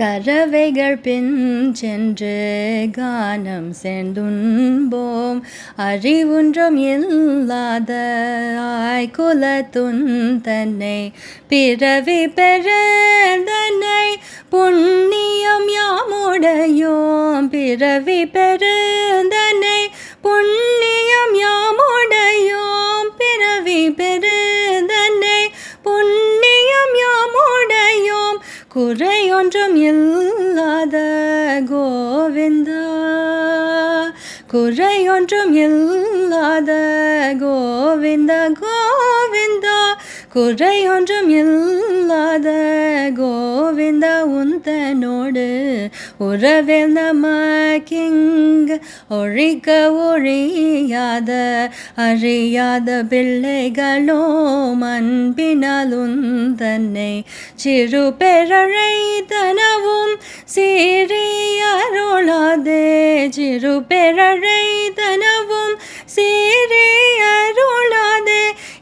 கரவைகள் பின் சென்று கானம் சேர்ந்துண்போம். அறிவுன்றும் இல்லாத ஆய்குலத்துன் தன்னை பிறவி பெறந்தனை புண்ணியம் குறையொன்றும் இல்லாத கோவிந்தா. குறையொன்றும் இல்லாத கோவிந்தா கோவிந்தா. குறையொன்றும் இல்லாத கோவிந்தா உந்தனோ உறவில் நமக்கிங்க ஒழிக்க ஒழியாத அறியாத பிள்ளைகளோ அன்பினாலும் தன்னை சிறு பெறழை தனவும் சீரியருளாதே சிறு பெறழை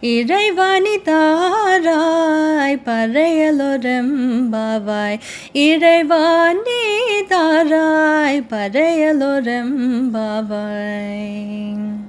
இறைவாணி தாராய் பறையலொரம்பாவாய் இறைவாணி தாராய் பறையலொரம்பாவாய்